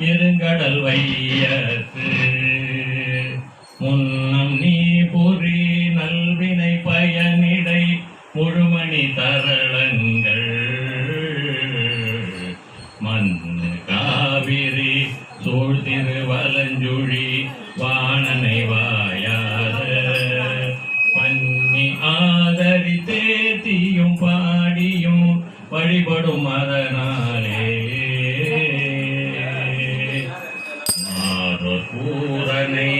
இருங்கடல் வையத்து. முன்னம் நீ பொறி நல்வினை பயனிடை முழுமணி தரளங்கள். மண் காவிரி சூழ்திரு வலஞ்சுழி வாணனை வாயாத. பன்னி ஆதரி தேத்தியும் பாடியும் வழிபடும் அதனாலே பூரனை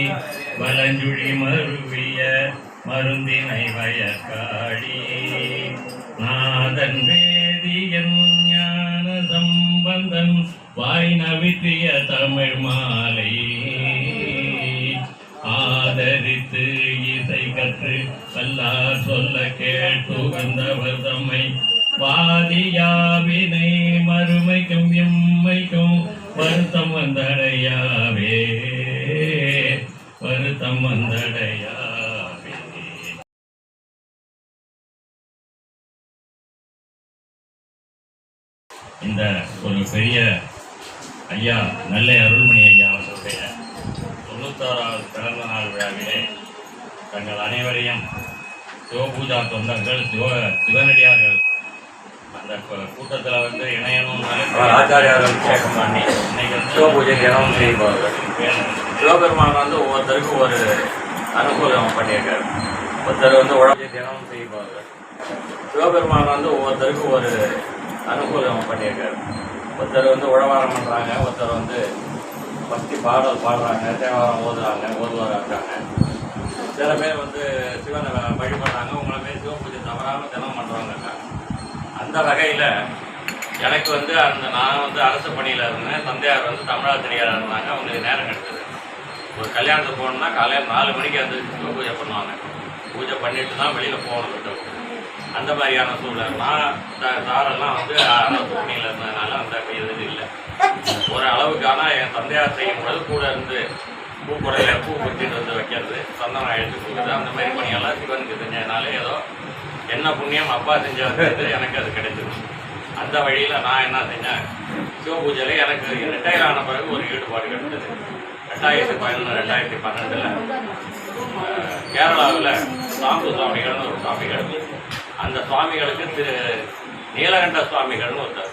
வலஞ்சுழி மருவிய மருந்தினை வயக்காடி. நாதன் வேதியன் ஞான சம்பந்தன் வாய் நவித்திய தமிழ் மாலை. ஆதரித்து இசை கற்று வல்லா சொல்ல கேட்டு வந்தவர் தம்மை. வாதியாவினை மறுமைக்கும் எம்மைக்கும் வருத்தம் வந்தடையாவே. வந்தடையாவே இந்த ஒரு பெரிய ஐயா நெல்லை அருள்மணி ஐயா அவர்களுடைய தொண்ணூத்தாறாவது பிறந்த நாள் விழாவிலே தங்கள் அனைவரையும் சிவபூஜா தொண்டர்கள் சிவ சிவனடியார்கள் அந்த கூட்டத்தில் வந்து இணையணும் ஆச்சாரியார்கள் அபிஷேகம் பண்ணி இன்னைக்கு சிவபூஜை தினமும் செய்வார்கள். சிவபெருமான் வந்து ஒவ்வொருத்தருக்கும் ஒரு அனுகூலம் பண்ணியிருக்காரு. ஒருத்தர் வந்து உடம்பு தினமும் செய்வாங்க. சிவபெருமான் வந்து ஒவ்வொருத்தருக்கும் ஒரு அனுகூலம் பண்ணியிருக்காரு. ஒருத்தர் வந்து உழவாரம் பண்ணுறாங்க ஒருத்தர் வந்து பக்தி பாடல் பாடுறாங்க தேவாரம் ஓதுறாங்க ஓதுவாரம் இருக்காங்க சில பேர் வந்து சிவனை வழிபடுறாங்க உங்களை மாரி சிவபூஜை தவறாமல் தினம் பண்ணுறவங்க இருக்காங்க அந்த வகையில் எனக்கு வந்து அந்த நான் வந்து அரசு பணியில் இருந்தேன் தந்தையார் வந்து தமிழா தெரியாத இருந்தாங்க அவங்களுக்கு நேரம் கிடைச்சது. ஒரு கல்யாணத்துக்கு போகணும்னா காலையில் நாலு மணிக்கு வந்து சிவ பூஜை பண்ணுவாங்க. பூஜை பண்ணிட்டு தான் வெளியில் போகணும் அந்த மாதிரியான சூழ்நிலை நான் தாரெல்லாம் வந்து அரசு பணியில் இருந்ததுனால அந்த இது இல்லை. ஒரு அளவுக்கு ஆனால் என் தந்தையார் செய்யும் பொழுது கூட இருந்து பூ குடையில பூ குத்திட்டு வந்து வைக்கிறது சந்தனம் அழைத்து கொடுக்குறது அந்த மாதிரி பணியெல்லாம் சிவனுக்கு செஞ்சதுனால ஏதோ என்ன புண்ணியம் அப்பா செஞ்சது எனக்கு அது கிடைச்சிது. அந்த வழியில் நான் என்ன செஞ்சேன்? சிவ பூஜையில் எனக்கு ரிட்டையர் ஆன பிறகு ஒரு ஈடுபாடு கிடைச்சது. ரெண்டாயிரத்தி பதினொன்று ரெண்டாயிரத்தி பன்னெண்டில் கேரளாவில் சாம்பு சுவாமிகள்னு ஒரு சுவாமிகள் அந்த சுவாமிகளுக்கு திரு நீலகண்ட சுவாமிகள்னு ஒருத்தர்.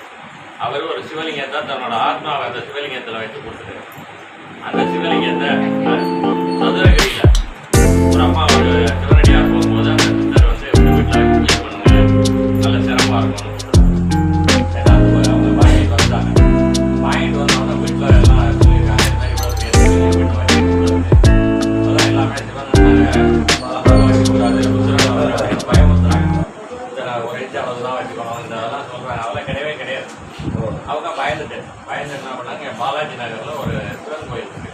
அவர் ஒரு சிவலிங்கத்தை தன்னோட ஆத்மாவை அந்த சிவலிங்கத்தில் வைத்து கொடுத்துரு அந்த சிவலிங்கத்தை சதுரகிரியில் ஒரு அம்மா ஒரு அளவு தான் வச்சுக்கணும் இந்த அதெல்லாம் சொல்கிறாங்க அதெல்லாம் கிடையவே கிடையாது அவங்க பயந்துட்டு பயந்து என்ன பண்ணாங்க பாலாஜி நகரில் ஒரு சிவன் கோயில் இருக்கு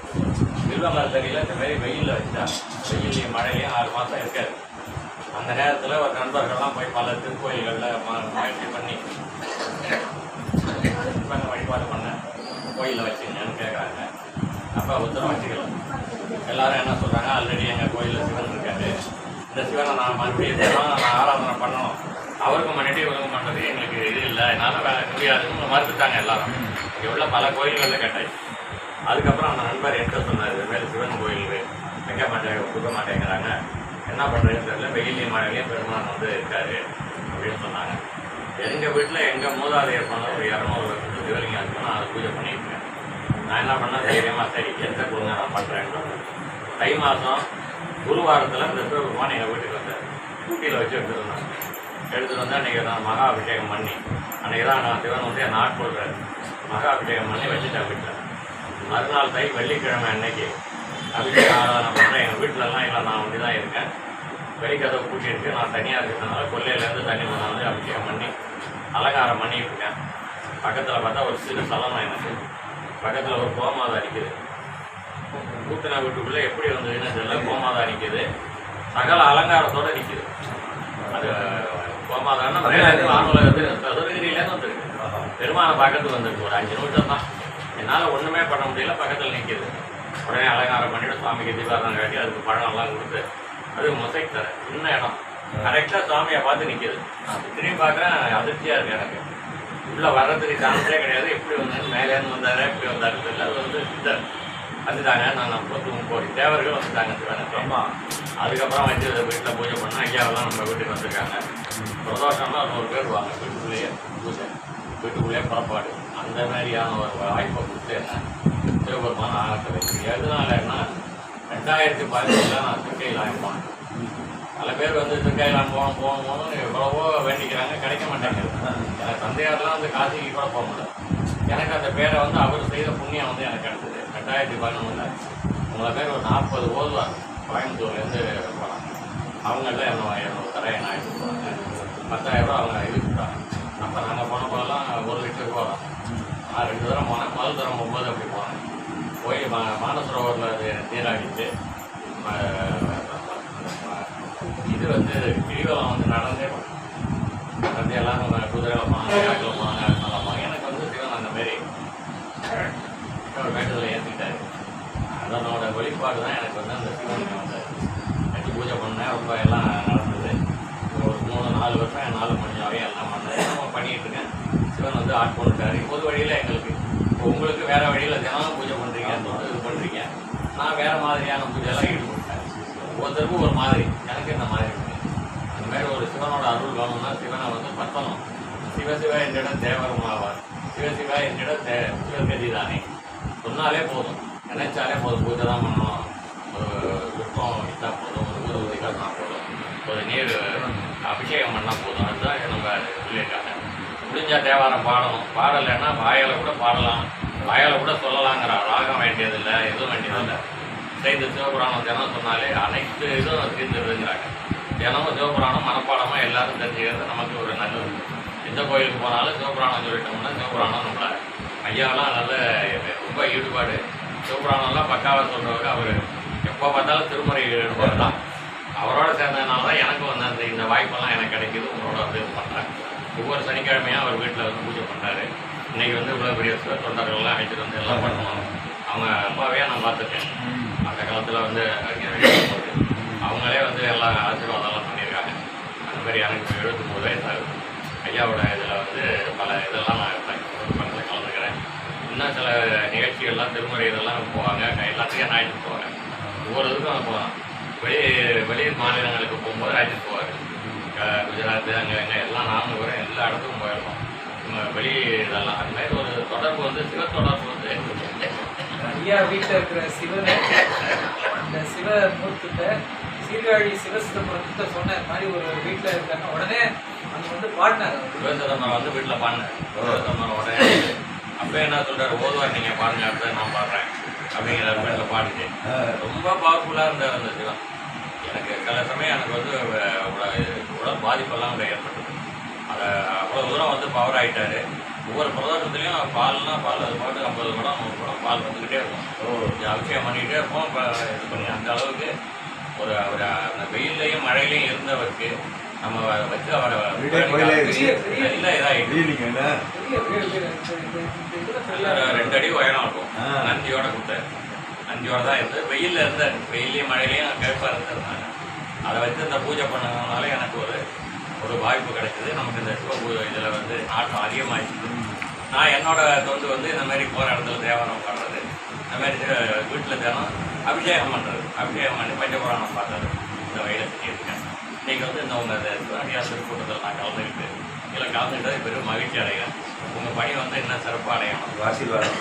திருவண்ணாமலையில் இந்த மாதிரி வெயிலில் வச்சா வெயிலையும் மழையும் ஆறு மாதம் இருக்காது அந்த நேரத்தில் ஒரு நண்பர்கள்லாம் போய் பல திருக்கோயில்களில் ம- முயற்சி பண்ணி சிவனை வழிபாடு பண்ண கோயிலில் வச்சுங்கன்னு கேட்குறாங்க அப்போ உத்தரவு வச்சுக்கல எல்லாரும் என்ன சொல்கிறாங்க ஆல்ரெடி எங்கள் கோயிலில் சிவன் இருக்காரு இந்த சிவனை நான் மறுபடியும் நான் ஆராதனை பண்ணணும் அவருக்கும் மன்னிட்டு இவருக்கும் பண்ணுறது எங்களுக்கு இது இல்லை. என்னால் வேலை முடியாதுன்னு மறுத்துட்டாங்க எல்லாரும். இங்கே உள்ள பல கோயில்களில் கேட்டாச்சு அதுக்கப்புறம் அந்த நண்பர் என்கிட்ட சொன்னார் வேறு சிவன் கோயில் வைக்க மாட்டேங்க கொடுக்க மாட்டேங்கிறாங்க என்ன பண்ணுறதுன்னு தெரியல. வெயிலையும் மழையிலையும் பெருமான் வந்து இருக்காரு. அப்படின்னு சொன்னாங்க. எங்கள் வீட்டில் எங்கள் மூதாதையர் பண்ண ஒரு இரநூறு வருஷத்துக்கு சிவலிங்கம் இருக்குன்னு அதை பூஜை பண்ணியிருக்கேன் நான் என்ன பண்ணேன்? தைரியமாக சரி எந்த கொடுங்க நான் பண்ணுறேன்னு தை மாதம் குருவாரத்தில் இந்த சிவபெருமான் எங்கள் வீட்டுக்கு வந்தார். ஸ்கூட்டியில் வச்சு எடுத்துகிட்டு எடுத்துகிட்டு வந்து அன்றைக்கி நான் மகா அபிஷேகம் பண்ணி அன்றைக்கி தான் நான் சிவன் வந்து என் நாட்கொள்கிறார் மகா அபிஷேகம் பண்ணி வச்சுட்டேன் வீட்டில். மறுநாள் தை வெள்ளிக்கிழமை அன்னைக்கு அபிஷேகம் ஆராதனை பண்ணுறேன் எங்கள் வீட்டிலலாம் இல்லை நான் ஒண்டி தான் இருக்கேன். வெளிக்கதவை பூட்டிட்டு நான் தனியாக இருக்கிறதுனால கொல்லையிலேருந்து தண்ணி கொண்டாந்து அபிஷேகம் பண்ணி அலங்காரம் பண்ணிட்டு இருக்கேன். பக்கத்தில் பார்த்தா ஒரு சிறு சலனம் எனக்கு. பக்கத்தில் ஒரு கோமாதா அடிக்குது கூத்தின வீட்டுக்குள்ளே எப்படி வந்ததுன்னு தெரியல. கோமாதா அடிக்குது சகல அலங்காரத்தோடு நிற்கிது அது கோமாதான்னா மேலேருந்து வானுலகத்துக்கு சதுரகிரியிலேருந்து வந்திருக்கு பெருமானை பார்க்கறதுக்கு வந்திருக்கு. ஒரு அஞ்சு நிமிஷம் தான் என்னால் ஒன்றுமே பண்ண முடியல. பக்கத்தில் நிற்கிது உடனே அலங்காரம் பண்ணிட்டு சுவாமிக்கு தீபாரணம் காட்டி அதுக்கு பழம்லாம் கொடுத்து அது மொசைக் தர. இன்ன இடம். கரெக்டாக சுவாமியை பார்த்து நிற்கிது திரும்பி பார்க்குறேன் அதிர்ச்சியாக இருக்கு எனக்கு. உள்ள வர்றதுக்கு சான்ஸே கிடையாது. எப்படி வந்தாரு? மேலேருந்து வந்தாரு? எப்படி வந்தாரு? தெரியல. அது வந்து சித்தர். வந்துட்டாங்க. நான் முப்பத்தி முப்பது தேவர்கள் வந்துட்டாங்க சிவனுக்கு அதுக்கப்புறம் வச்சு வீட்டில் பூஜை பண்ண ஐயாவெல்லாம் நம்ம வீட்டுக்கு வந்திருக்காங்க. பிரதோஷம்னா நூறு பேர் வாங்க வீட்டுக்குள்ளேயே பூஜை வீட்டுக்குள்ளேயே புறப்பாடு அந்த மாதிரியான ஒரு வாய்ப்பை கொடுத்து என்ன சிவபெருமான ஆகத்தை வைக்கு எதனாலன்னா ரெண்டாயிரத்தி பதினேழில் நான் திருக்கையில் ஆகிப்போம் பல பேர் வந்து திருக்கையில் போகணும் போகணும் போகணும் எவ்வளவோ வேண்டிக்கிறாங்க கிடைக்க மாட்டேங்குது எனக்கு தந்தையார்லாம் வந்து காசிக்கு கூட போக முடியல எனக்கு அந்த பேரை வந்து அவர் செய்த புண்ணியம் வந்து எனக்கு கிடைச்சது ரெண்டாயிரத்தி பதினொன்றில் உங்களை பேர் ஒரு நாற்பது ஓதுவார் கோயம்புத்தூர்லேருந்து போனாங்க அவங்கள்ட்ட என்ன என்னோட தரையை நான் எடுத்து போனேன் பத்தாயிரம் அவங்க இது கொடுத்தாங்க அப்போ நாங்கள் போன போதெல்லாம் ஒரு லிட்டர் போகிறோம் நான் ரெண்டு தரம் போனேன். முதல் தரம் போகும்போது அப்படி போனேன். போய் மா மானசரோவரில் அது நீராடிட்டு இது வந்து கிரிவலம் வந்து நடந்தே நடந்து எல்லாரும் குதிரையில் போனாங்க காட்டில் போனாங்க நல்லா போனாங்க எனக்கு வந்து சிவன் அந்த மாரி ஒரு வேண்டுதலை ஏற்றிக்கிட்டாரு. அதனோட வெளிப்பாடு தான் எனக்கு வந்து அந்த சிவனுக்கு வந்தார் வச்சு பூஜை பண்ணேன். ரொம்ப எல்லாம் நடந்தது ஒரு மூணு நாலு வருஷம் என்னால் முடிஞ்சாவே எல்லாம் பண்ணேன் நம்ம பண்ணிட்டு இருக்கேன் வந்து ஆட் பண்ணிட்டாரு. பொது வழியில் எங்களுக்கு இப்போ உங்களுக்கு வேறு வழியில் தினமும் பூஜை பண்ணுறீங்க இது பண்ணுறீங்க நான் வேறு மாதிரியான பூஜையெல்லாம் ஈடுபட்டேன் ஒவ்வொருத்தருக்கும் ஒரு மாதிரி. எனக்கு இந்த மாதிரி அந்த மாதிரி ஒரு சிவனோட அருள் வேணும்னா சிவனை வந்து பத்தணும். சிவ என்னிடம் தேவரும் ஆவார் சிவ என்னிடம் தே சிவகதி தானே சொன்னாலே போதும். நினைச்சாலே போதும். பூஜை தான் பண்ணணும். ஒரு புஷ்பம் போதும். ஒரு ஊர் போதும். ஒரு நீர் அபிஷேகம் பண்ணால் போதும். அதுதான் நம்ம சொல்லியிருக்காங்க முடிஞ்சா தேவாரம் பாடணும். பாடலைன்னா வாயால் கூட பாடலாம். வாயால் கூட சொல்லலாங்கிற ராகம் வேண்டியதில்லை எதுவும் வேண்டியதில்லை. செய்த சிவபுராணம் தினம் சொன்னாலே அனைத்து இதுவும் தீர்ந்துருதுங்கிறாங்க தினமும் சிவபுராணம் மனப்பாடமாக எல்லாரும் தெரிஞ்சுக்கிறது நமக்கு ஒரு நல்லது. எந்த கோயிலுக்கு போனாலும் சிவபுராணம் சொல்லிட்டோம்னா சிவபுராணம் நம்மள ஐயாவெல்லாம் நல்ல ரொம்ப ஈடுபாடு. சிவபுராணம்லாம் பக்காவாக சொல்கிறவர் அவர். எப்போ பார்த்தாலும் திருமுறை ஈடுபாடு தான் அவரோட சேர்ந்ததுனால தான் எனக்கு வந்து அந்த இந்த வாய்ப்பெல்லாம் எனக்கு கிடைக்கிது உங்களோட வந்து இது ஒவ்வொரு சனிக்கிழமையும் அவர் வீட்டில் வந்து பூஜை பண்ணுறாரு இன்னைக்கு வந்து இவ்வளோ பெரிய தொண்டர்கள்லாம் அழைச்சிட்டு வந்து எல்லாம் பண்ணுவோம். அவங்க அப்பாவே நான் பார்த்துருக்கேன். அந்த காலத்தில் வந்து அவங்களே வந்து எல்லாம் ஆசீர்வாதம்லாம் பண்ணியிருக்காங்க. அந்த மாதிரி எனக்கு எழுபத்தொம்போது வயசு ஆகுது. ஐயாவோட இதில் வந்து பல இதெல்லாம் நான் பக்கத்தில் கலந்துக்கிறேன். இன்னும் சில நிகழ்ச்சிகள்லாம் திருமுறை இதெல்லாம் போவாங்க. எல்லாத்தையும் நான் அழைச்சிட்டு போவாங்க ஒவ்வொரு இதுக்கும் போவேன். வெளி வெளி மாநிலங்களுக்கு போகும்போது அழைச்சிட்டு போவார். குஜராத் அங்கே அங்கே எல்லாம் நாம கூட எல்லா இடத்துக்கும் நம்ம வெளி இதெல்லாம் அந்த மாதிரி ஒரு தொடர்பு வந்து சிவ தொடர்பு வந்து ஐயா வீட்டில் இருக்கிற சிவனை இந்த சிவ மூர்த்தத்தை சீர்காழி சிவசிதம்பரத்தை சொன்ன மாதிரி ஒரு வீட்டில் இருக்காங்க. உடனே அங்கே வந்து பாடினார் சிவசிதம்பரம் வந்து வீட்டில் பாடினேன் சிவசிதம்பரம் உடனே அப்போ என்ன சொல்றாரு ஓதுவார் நீங்கள் பாடுங்க அடுத்து நான் பாடுறேன். அப்படிங்கிற வீட்டில் பாடிட்டு ரொம்ப பவர்ஃபுல்லாக இருந்தார் அந்த சிவன். எனக்கு சில சமயம் எனக்கு வந்து உடல் பாதிப்பெல்லாம் கூட ஏற்பட்டது. அதை அவ்வளோ தூரம் வந்து பவர் ஆகிட்டாரு ஒவ்வொரு பிரதோஷத்துலேயும் பால்னா பால் அது பாட்டு ஐம்பது குடம் நூறு குடம் பால் வந்துக்கிட்டே இருக்கும். அபிஷேகம் பண்ணிக்கிட்டே இருப்போம். இப்போ இது பண்ணி அந்த அளவுக்கு ஒரு அவர் அந்த வெயில்லையும் மழையிலையும் இருந்தவருக்கு நம்ம வச்சு அவரை. இல்லை இதாகிட்டு ரெண்டு அடி உயரம் இருக்கும். நந்தியோட குட்டை. நந்தியோட தான் இருந்து வெயில்ல இருந்த வெயிலையும் மழையிலையும் கேட்பா இருந்ததுனால. அதை வச்சு இந்த பூஜை பண்ணதுனால எனக்கு ஒரு ஒரு வாய்ப்பு கிடைச்சிது. நமக்கு இந்த சிவ பூஜை இதில் வந்து நாட்டம் அதிகமாகிடுச்சு நான் என்னோட தொண்டு வந்து இந்த மாதிரி போகிற இடத்துல தேவாரம் பண்ணுறது இந்த மாதிரி வீட்டில் தினம் அபிஷேகம் பண்ணுறது அபிஷேகம் பண்ணி பஞ்சபுராணம் பார்த்தது. இந்த வயலை செஞ்சுருக்கேன் இன்றைக்கி வந்து இந்த உங்கள் அடியார் திருக்கூட்டத்தில் நான் கலந்துக்கிட்டு இதில் கலந்துக்கிட்டது பெரும் மகிழ்ச்சி அடைகிறேன். உங்கள் பணி வந்து இன்னும் சிறப்பாக அடையணும். ஆசீர்வாதம்.